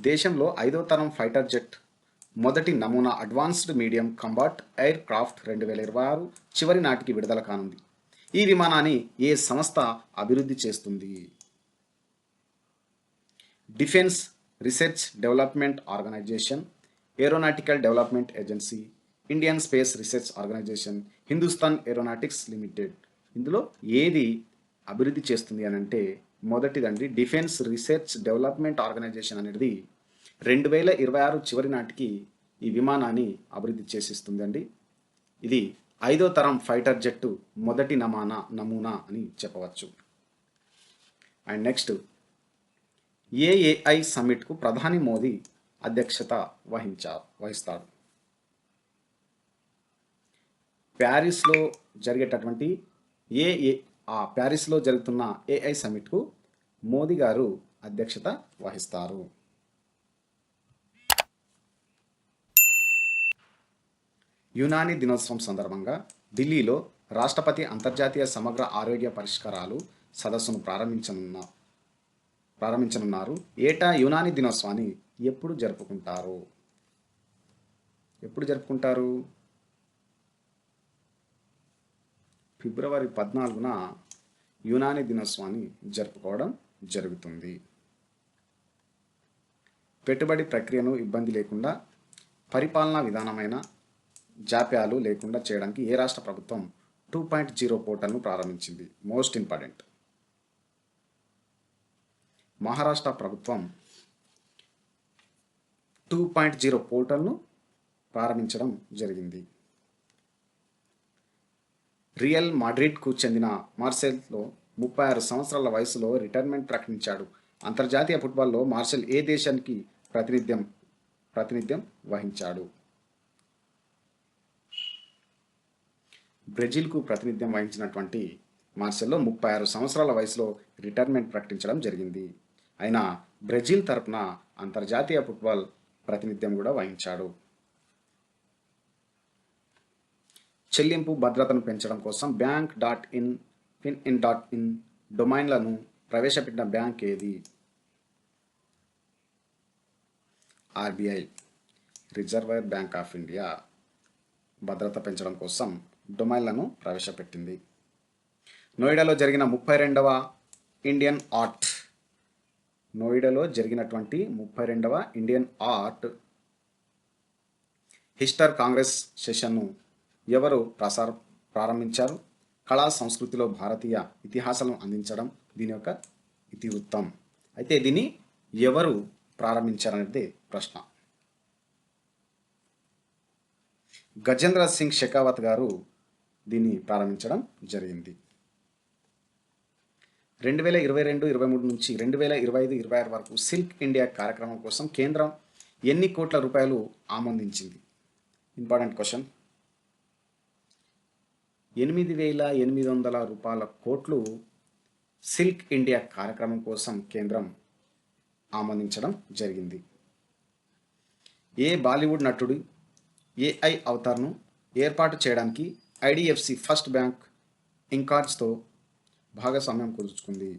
దేశంలో ఐదో తరం ఫైటర్ జెట్ మొదటి నమూనా advanced medium combat aircraft రెండు వేల ఇరవై ఆరు చివరి నాటికి విడుదల కానుంది. ఈ విమానాన్ని ఏ సంస్థ అభివృద్ధి చేస్తుంది? Defence research development organisation aeronautical development agency Indian space research organisation Hindustan aeronautics limited. ఇందులో ఏది అభివృద్ధి చేస్తుంది అని అంటే మొదటిదండి డిఫెన్స్ రీసెర్చ్ డెవలప్మెంట్ ఆర్గనైజేషన్ అనేది రెండు వేల ఇరవై ఆరు చివరి నాటికి ఈ విమానాన్ని అభివృద్ధి చేసిస్తుందండి. ఇది ఐదో తరం ఫైటర్ జెట్టు మొదటి నమానా నమూనా అని చెప్పవచ్చు. అండ్ నెక్స్ట్ ఏఏఐ సమ్మిట్కు ప్రధాని మోదీ అధ్యక్షత వహించారు వహిస్తాడు ప్యారిస్లో జరిగేటటువంటి ఏఏ ఆ ప్యారిస్లో జరుగుతున్న ఏఐ సమ్మిట్కు మోదీ గారు అధ్యక్షత వహిస్తారు. యునాని దినోత్సవం సందర్భంగా ఢిల్లీలో రాష్ట్రపతి అంతర్జాతీయ సమగ్ర ఆరోగ్య పరిష్కారాలు సదస్సును ప్రారంభించనున్న ప్రారంభించనున్నారు. ఏటా యునాని దినోత్సవాన్ని ఎప్పుడు జరుపుకుంటారు? ఎప్పుడు జరుపుకుంటారు? ఫిబ్రవరి పద్నాలుగున యునాని దినోత్సవాన్ని జరుపుకోవడం జరుగుతుంది. పెట్టుబడి ప్రక్రియను ఇబ్బంది లేకుండా పరిపాలనా విధానమైన జాప్యాలు లేకుండా చేయడానికి ఏ రాష్ట్ర ప్రభుత్వం టూ పాయింట్ జీరో పోర్టల్ను ప్రారంభించింది. Most important. మహారాష్ట్ర ప్రభుత్వం టూ పాయింట్ జీరో పోర్టల్ను ప్రారంభించడం జరిగింది. రియల్ మాడ్రిడ్కు చెందిన మార్సెల్లో ముప్పై ఆరు సంవత్సరాల వయసులో రిటైర్మెంట్ ప్రకటించాడు. అంతర్జాతీయ ఫుట్బాల్లో మార్షల్ ఏ దేశానికి ప్రాతినిధ్యం ప్రాతినిధ్యం వహించాడు? బ్రెజిల్కు ప్రాతినిధ్యం వహించినటువంటి మార్షల్లో ముప్పై ఆరు సంవత్సరాల వయసులో రిటైర్మెంట్ ప్రకటించడం జరిగింది. అయినా బ్రెజిల్ తరపున అంతర్జాతీయ ఫుట్బాల్ ప్రాతినిధ్యం కూడా వహించాడు. చెల్లింపు భద్రతను పెంచడం కోసం bank dot in fin in dot in డొమైన్లను ప్రవేశపెట్టిన బ్యాంక్ ఏది? RBI reserve bank of India భద్రత పెంచడం కోసం డొమైన్లను ప్రవేశపెట్టింది. నోయిడాలో జరిగిన ముప్పై రెండవ ఇండియన్ ఆర్ట్. నోయిడాలో జరిగినటువంటి ముప్పై రెండవ ఇండియన్ ఆర్ట్ హిస్టర్ కాంగ్రెస్ సెషన్ను ఎవరు ప్రసార ప్రారంభించారు? కళా సంస్కృతిలో భారతీయ ఇతిహాసాలను అందించడం దీని యొక్క ఇతివృత్తం. అయితే దీన్ని ఎవరు ప్రారంభించారనేది ప్రశ్న. గజేంద్ర సింగ్ షెకావత్ గారు దీన్ని ప్రారంభించడం జరిగింది. రెండు వేల ఇరవై రెండు ఇరవై మూడు నుంచి రెండు వేల ఇరవై ఐదు ఇరవై ఆరు వరకు సిల్క్ ఇండియా కార్యక్రమం కోసం కేంద్రం ఎన్ని కోట్ల రూపాయలు ఆమోదించింది? Important question. ఎనిమిది వేల ఎనిమిది వందల రూపాయల కోట్లు సిల్క్ ఇండియా కార్యక్రమం కోసం కేంద్రం ఆమోదించడం జరిగింది. ఏ బాలీవుడ్ నటుడు ఏఐ అవతార్ను ఏర్పాటు చేయడానికి ఐడిఎఫ్సి ఫస్ట్ బ్యాంక్ ఇంకార్జ్తో భాగస్వామ్యం కుదుర్చుకుంది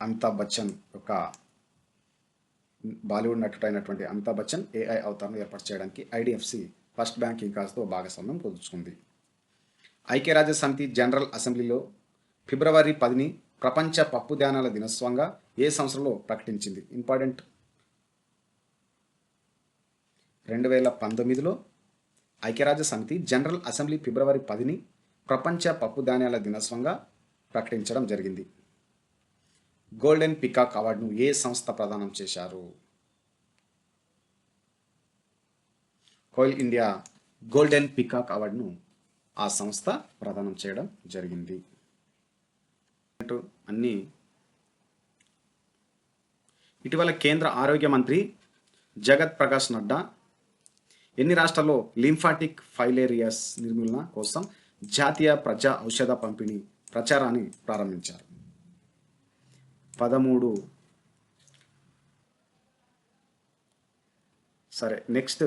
అమితాబ్ బచ్చన్ యొక్క బాలీవుడ్ నటుడు అయినటువంటి అమితాబ్ బచ్చన్ ఏఐ అవతార్ను ఏర్పాటు చేయడానికి ఐడిఎఫ్సి ఫస్ట్ బ్యాంక్ ఇంకాజ్తో భాగస్వామ్యం కుదుర్చుకుంది ఐక్యరాజ్య సమితి జనరల్ అసెంబ్లీలో ఫిబ్రవరి పదిని ప్రపంచ పప్పు ధాన్యాల దినోత్సవంగా ఏ సంవత్సరంలో ప్రకటించింది? ఇంపార్టెంట్. రెండు వేల పంతొమ్మిదిలో ఐక్యరాజ్య సమితి జనరల్ అసెంబ్లీ ఫిబ్రవరి పదిని ప్రపంచ పప్పు ధాన్యాల దినోత్సవంగా ప్రకటించడం జరిగింది. గోల్డెన్ పికాక్ అవార్డును ఏ సంస్థ ప్రదానం చేశారు? కోయిల్ ఇండియా గోల్డెన్ పికాక్ అవార్డును ఆ సంస్థ ప్రదానం చేయడం జరిగింది. అన్ని ఇటీవల కేంద్ర ఆరోగ్య మంత్రి జగత్ ప్రకాష్ నడ్డా ఎన్ని రాష్ట్రాల్లో లింఫాటిక్ ఫైలేరియాస్ నిర్మూలన కోసం జాతీయ ప్రజా ఔషధ పంపిణీ ప్రచారాన్ని ప్రారంభించారు. పదమూడు సరే నెక్స్ట్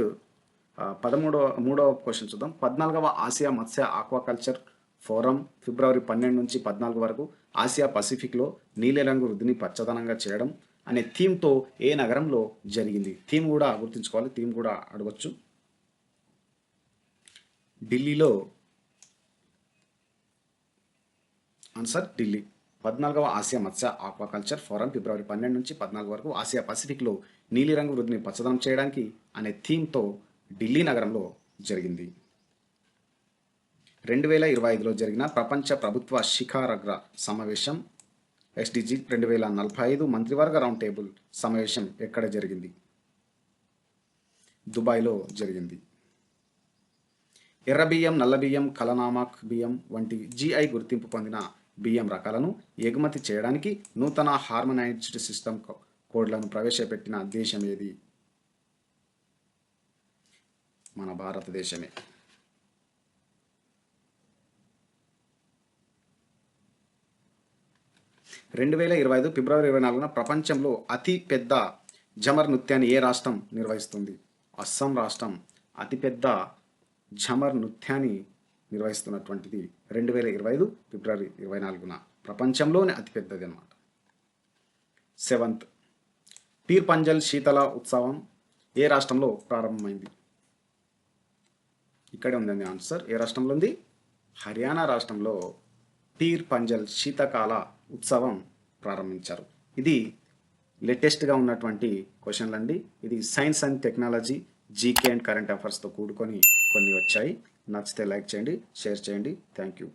పదమూడవ మూడవ క్వశ్చన్ చూద్దాం. పద్నాలుగవ ఆసియా మత్స్య ఆక్వాకల్చర్ ఫోరం ఫిబ్రవరి పన్నెండు నుంచి పద్నాలుగు వరకు ఆసియా పసిఫిక్లో నీలిరంగు వృద్ధిని పచ్చదనంగా చేయడం అనే థీమ్తో ఏ నగరంలో జరిగింది? థీమ్ కూడా గుర్తుంచుకోవాలి థీమ్ కూడా అడగచ్చు. ఢిల్లీలో ఆన్సర్ ఢిల్లీ. పద్నాలుగవ ఆసియా మత్స్య ఆక్వాకల్చర్ ఫోరం ఫిబ్రవరి పన్నెండు నుంచి పద్నాలుగు వరకు ఆసియా పసిఫిక్లో నీలిరంగు వృద్ధిని పచ్చదనం చేయడానికి అనే థీమ్తో ఢిల్లీ నగరంలో జరిగింది. రెండు వేల ఇరవై ఐదులో జరిగిన ప్రపంచ ప్రభుత్వ శిఖారగ్ర సమావేశం ఎస్డిజి రెండు వేల నలభై ఐదు మంత్రివర్గ రౌండ్ టేబుల్ సమావేశం ఎక్కడ జరిగింది? దుబాయ్లో జరిగింది. ఎర్ర బియ్యం నల్ల బియ్యం కలనామాక్ బియ్యం వంటి జిఐ గుర్తింపు పొందిన బియ్యం రకాలను ఎగుమతి చేయడానికి నూతన హార్మనైజ్డ్ సిస్టమ్ కోడ్లను ప్రవేశపెట్టిన దేశం ఏది? మన భారతదేశమే. రెండు వేల ఇరవై ఐదు ఫిబ్రవరి ఇరవై నాలుగున ప్రపంచంలో అతి పెద్ద జమర్ నృత్యాన్ని ఏ రాష్ట్రం నిర్వహిస్తుంది? అస్సాం రాష్ట్రం అతిపెద్ద ఝమర్ నృత్యాన్ని నిర్వహిస్తున్నటువంటిది రెండు వేల ఇరవై ఐదు ఫిబ్రవరి ఇరవై నాలుగున. ప్రపంచంలోనే అతిపెద్దది అనమాట సెవెంత్ పీర్ పంజల్ శీతల ఉత్సవం ఏ రాష్ట్రంలో ప్రారంభమైంది? ఇక్కడే ఉందండి ఆన్సర్. ఏ రాష్ట్రంలో ఉంది? హర్యానా రాష్ట్రంలో పీర్ పంజల్ శీతకాల ఉత్సవం ప్రారంభించారు. ఇది లేటెస్ట్గా ఉన్నటువంటి క్వశ్చన్లు అండి. ఇది science and technology GK and current అఫైర్స్తో కూడుకొని కొన్ని వచ్చాయి. నచ్చితే లైక్ చేయండి షేర్ చేయండి. Thank you.